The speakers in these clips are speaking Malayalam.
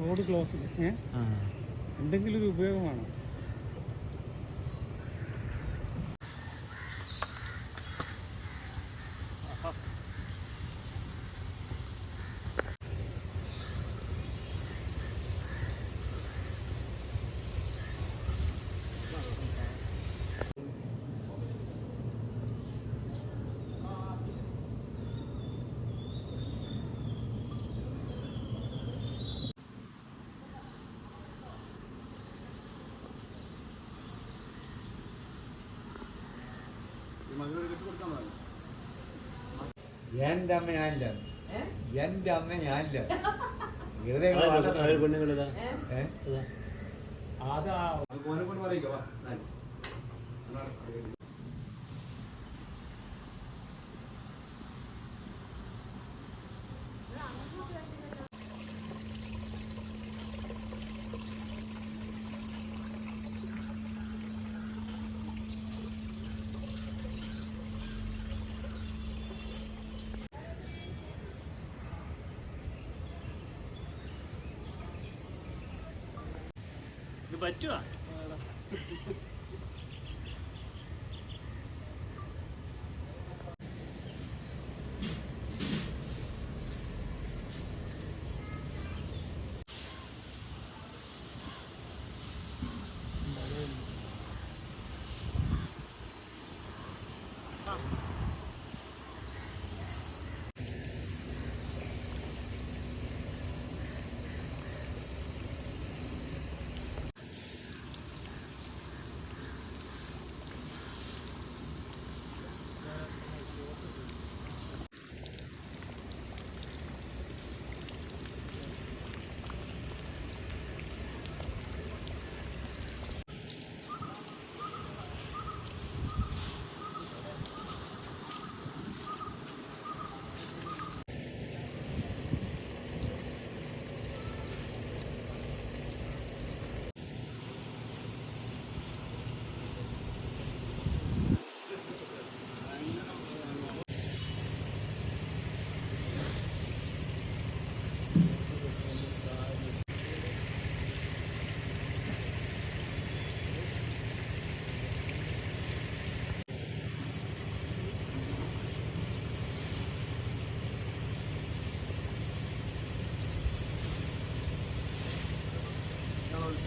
റോഡ് ക്ലോസ് ഏഹ് എന്തെങ്കിലും ഒരു ഉപയോഗമാണ്? എന്റെ അമ്മ ഞാനില്ല? എന്റെ അമ്മ ഞാനില്ല. വെറുതെ? അതാ. മോനെ കൊണ്ട് പറയിക്കോ, വാ,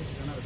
നാല്.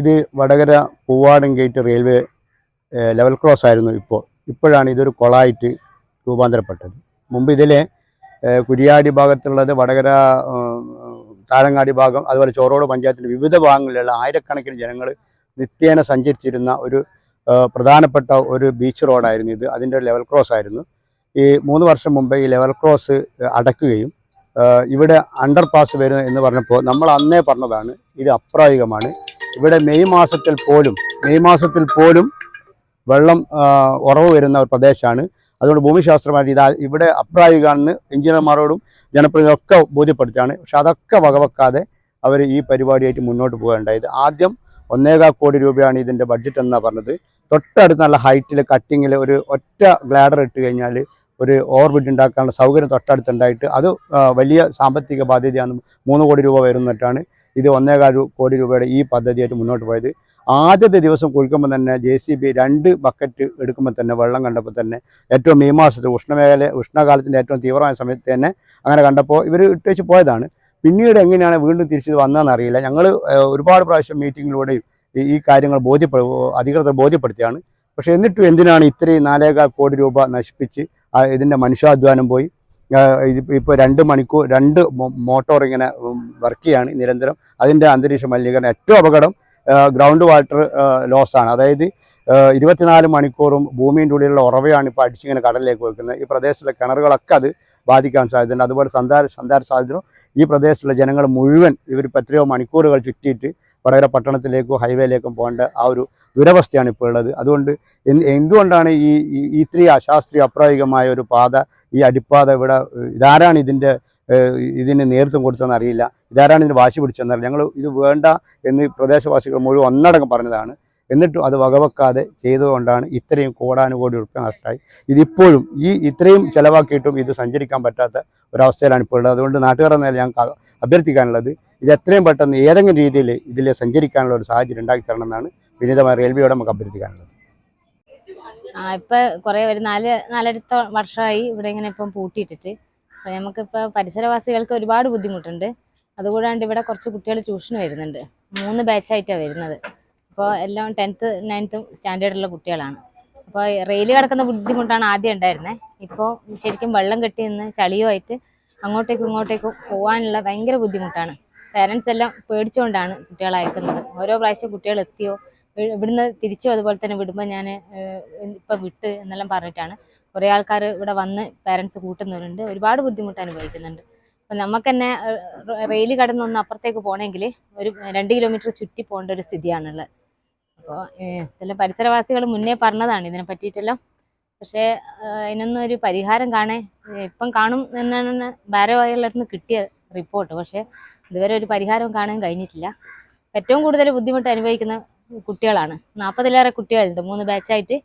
ഇത് Vadakara Poovadan gate railway level cross ആയിരുന്നു ഇപ്പോൾ. ഇപ്പോഴാണ് ഇതൊരു കൊളായിട്ട് രൂപാന്തരപ്പെട്ടത്. മുമ്പ് ഇതിലെ കുരിയാടി ഭാഗത്തുള്ളത് വടകര താരങ്ങാടി ഭാഗം അതുപോലെ ചോറോട് പഞ്ചായത്തിന്റെ വിവിധ ഭാഗങ്ങളിലുള്ള ആയിരക്കണക്കിന് ജനങ്ങൾ നിത്യേന സഞ്ചരിച്ചിരുന്ന ഒരു പ്രധാനപ്പെട്ട ഒരു ബീച്ച് റോഡായിരുന്നു ഇത്. അതിന്റെ ലെവൽ ക്രോസ് ആയിരുന്നു. ഈ മൂന്ന് വർഷം മുമ്പ് ഈ ലെവൽ ക്രോസ് അടക്കുകയും ഇവിടെ അണ്ടർ പാസ് വരുന്നു എന്ന് പറഞ്ഞപ്പോൾ നമ്മൾ അന്നേ പറഞ്ഞതാണ് ഇത് അപ്രായോഗികമാണ്. ഇവിടെ മെയ് മാസത്തിൽ പോലും മെയ് മാസത്തിൽ പോലും വെള്ളം ഉറവ് വരുന്ന ഒരു പ്രദേശമാണ്. അതുകൊണ്ട് ഭൂമിശാസ്ത്രമായിട്ട് ഇതാ ഇവിടെ അപ്രായോഗികമാണെന്ന് എഞ്ചിനീയർമാരോടും ജനപ്രതിനിധികളൊക്കെ ബോധ്യപ്പെടുത്തിയാണ് പക്ഷെ അതൊക്കെ വകവെക്കാതെ അവർ ഈ പരിപാടിയായിട്ട് മുന്നോട്ട് പോകേണ്ടത് ആദ്യം ഒന്നേകാൽ കോടി രൂപയാണ് ഇതിന്റെ ബഡ്ജറ്റ് എന്നാണ് പറഞ്ഞത്. തൊട്ടടുത്ത് നല്ല ഹൈറ്റിൽ കട്ടിങ്ങിൽ ഒരു ഒറ്റ ഗ്ലാഡർ ഇട്ട് കഴിഞ്ഞാൽ ഒരു ഓർബിറ്റ് ഉണ്ടാക്കാനുള്ള സൗകര്യം തൊട്ടടുത്തുണ്ടായിട്ട് അത് വലിയ സാമ്പത്തിക ബാധ്യതയാണ് മൂന്ന് കോടി രൂപ വരുന്നിട്ടാണ്. ഇത് ഒന്നേകാൽ കോടി രൂപയുടെ ഈ പദ്ധതിയായിട്ട് മുന്നോട്ട് പോയത്. ആദ്യത്തെ ദിവസം കുളിക്കുമ്പോൾ തന്നെ ജെ സി ബി രണ്ട് ബക്കറ്റ് എടുക്കുമ്പോൾ തന്നെ വെള്ളം കണ്ടപ്പോൾ തന്നെ ഏറ്റവും ഈ മാസത്തിൽ ഉഷ്ണമേഖല ഉഷ്ണകാലത്തിന്റെ ഏറ്റവും തീവ്രമായ സമയത്ത് തന്നെ അങ്ങനെ കണ്ടപ്പോൾ ഇവർ ഇട്ടേച്ച് പോയതാണ്. പിന്നീട് എങ്ങനെയാണ് വീണ്ടും തിരിച്ചത് വന്നതെന്ന് അറിയില്ല. ഞങ്ങൾ ഒരുപാട് പ്രാവശ്യം മീറ്റിങ്ങിലൂടെയും ഈ കാര്യങ്ങൾ ബോധ്യപ്പെ അധികൃതർ ബോധ്യപ്പെടുത്തിയാണ്. പക്ഷേ എന്നിട്ടും എന്തിനാണ് ഇത്രയും നാലേകാൽ കോടി രൂപ നശിപ്പിച്ച് ഇതിന്റെ മനുഷ്യാധ്വാനം പോയി? ഇപ്പോൾ രണ്ട് മണിക്കൂർ രണ്ട് മോട്ടോർ ഇങ്ങനെ വർക്ക് ചെയ്യാണ് നിരന്തരം. അതിന്റെ അന്തരീക്ഷ മലിനീകരണം ഏറ്റവും അപകടം ഗ്രൗണ്ട് വാട്ടർ ലോസാണ് അതായത് ഇരുപത്തിനാല് മണിക്കൂറും ഭൂമിന്റെ ഉള്ളിലുള്ള ഉറവയാണ് ഇപ്പോൾ അടിച്ചിങ്ങനെ കടലിലേക്ക് വെക്കുന്നത് ഈ പ്രദേശത്തെ കിണറുകളൊക്കെ അത് ബാധിക്കാൻ സാധ്യതയുണ്ട്. അതുപോലെ സഞ്ചാര സഞ്ചാര സാധ്യതയും ഈ പ്രദേശത്തുള്ള ജനങ്ങൾ മുഴുവൻ ഇവർ എത്രയോ മണിക്കൂറുകൾ ചുറ്റിയിട്ട് വടകര പട്ടണത്തിലേക്കും ഹൈവേയിലേക്കും പോകേണ്ട ആ ഒരു ദുരവസ്ഥയാണ് ഇപ്പോൾ ഉള്ളത്. അതുകൊണ്ട് എന്ത് എന്തുകൊണ്ടാണ് ഈ ഇത്രയും അശാസ്ത്രീയ അപ്രായോഗികമായ ഒരു പാത ഈ അടിപ്പാത ഇവിടെ ഇതാരാണ് ഇതിന്റെ ഇതിന് നേതൃത്വം കൊടുത്തതെന്ന് അറിയില്ല. ഇതാരാണ് ഇതിന് വാശി പിടിച്ചതെന്നറിയില്ല ഞങ്ങൾ ഇത് വേണ്ട എന്ന് പ്രദേശവാസികൾ മുഴുവൻ ഒന്നടങ്കം പറഞ്ഞതാണ്. എന്നിട്ടും അത് വകവെക്കാതെ ചെയ്തുകൊണ്ടാണ് ഇത്രയും കോടാനുകോടി ഉറപ്പ് നഷ്ടമായി. ഇതിപ്പോഴും ഈ ഇത്രയും ചിലവാക്കിയിട്ടും ഇത് സഞ്ചരിക്കാൻ പറ്റാത്ത ഒരവസ്ഥയിലാണ് ഇപ്പോൾ ഉള്ളത്. അതുകൊണ്ട് നാട്ടുകാരെന്ന നില ഞങ്ങൾക്ക് അഭ്യർത്ഥിക്കാനുള്ളത് ഇത് എത്രയും പെട്ടെന്ന് ഏതെങ്കിലും രീതിയിൽ ഇതിൽ സഞ്ചരിക്കാനുള്ള ഒരു സാഹചര്യം ഉണ്ടാക്കി തരണം എന്നാണ് വിനീതമായ റെയിൽവേയോട് നമുക്ക് അഭ്യർത്ഥിക്കാനുള്ളത്. ആ ഇപ്പൊ കുറെ ഒരു നാല് നാലടുത്ത വർഷമായി ഇവിടെ ഇങ്ങനെ ഇപ്പം പൂട്ടിയിട്ടിട്ട്. അപ്പൊ നമുക്കിപ്പോ പരിസരവാസികൾക്ക് ഒരുപാട് ബുദ്ധിമുട്ടുണ്ട്. അതുകൂടാണ്ട് ഇവിടെ കുറച്ച് കുട്ടികൾ ട്യൂഷന് വരുന്നുണ്ട്. മൂന്ന് ബാച്ചായിട്ടാണ് വരുന്നത്. അപ്പോൾ എല്ലാം ടെൻത്ത് നയൻത്തും സ്റ്റാൻഡേർഡുള്ള കുട്ടികളാണ്. അപ്പോൾ റെയിൽ കിടക്കുന്ന ബുദ്ധിമുട്ടാണ് ആദ്യം ഉണ്ടായിരുന്നത് ഇപ്പോൾ ശരിക്കും വെള്ളം കെട്ടി നിന്ന് ചളിയുമായിട്ട് അങ്ങോട്ടേക്കും ഇങ്ങോട്ടേക്കും പോകാനുള്ള ഭയങ്കര ബുദ്ധിമുട്ടാണ്. പേരൻസ് എല്ലാം പേടിച്ചുകൊണ്ടാണ് കുട്ടികളെ അയക്കുന്നത്. ഓരോ പ്രാവശ്യം കുട്ടികൾ എത്തിയോ ഇവിടുന്ന് തിരിച്ചും അതുപോലെ തന്നെ വിടുമ്പോൾ ഞാൻ ഇപ്പം വിട്ട് എന്നെല്ലാം പറഞ്ഞിട്ടാണ്. കുറേ ആൾക്കാർ ഇവിടെ വന്ന് പേരൻസ് കൂട്ടുന്നവരുണ്ട്. ഒരുപാട് ബുദ്ധിമുട്ട് അനുഭവിക്കുന്നുണ്ട്. അപ്പം നമുക്ക് തന്നെ റെയിൽ കടന്നൊന്ന് അപ്പുറത്തേക്ക് പോകണമെങ്കിൽ ഒരു രണ്ട് കിലോമീറ്റർ ചുറ്റി പോകേണ്ട ഒരു സ്ഥിതിയാണുള്ളത്. അപ്പോൾ ഇതെല്ലാം പരിസരവാസികൾ മുന്നേ പറഞ്ഞതാണ് ഇതിനെ പറ്റിയിട്ടെല്ലാം. പക്ഷേ അതിനൊന്നും ഒരു പരിഹാരം കാണേ ഇപ്പം കാണും എന്നാണ് ഭാരവാഹികളുടെ കിട്ടിയ റിപ്പോർട്ട്. പക്ഷേ ഇതുവരെ ഒരു പരിഹാരം കാണാൻ കഴിഞ്ഞിട്ടില്ല. ഏറ്റവും കൂടുതൽ ബുദ്ധിമുട്ട് അനുഭവിക്കുന്ന കുട്ടികളാണ്. നാൽപ്പതിലേറെ കുട്ടികളുണ്ട് മൂന്ന് ബാച്ചായിട്ട്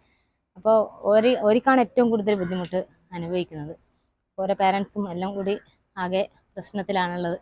അപ്പോൾ ഒരു ഒരിക്കാണ് ഏറ്റവും കൂടുതൽ ബുദ്ധിമുട്ട് അനുഭവിക്കുന്നത്. ഓരോ പേരൻസും എല്ലാം കൂടി ആകെ പ്രശ്നത്തിലാണുള്ളത്.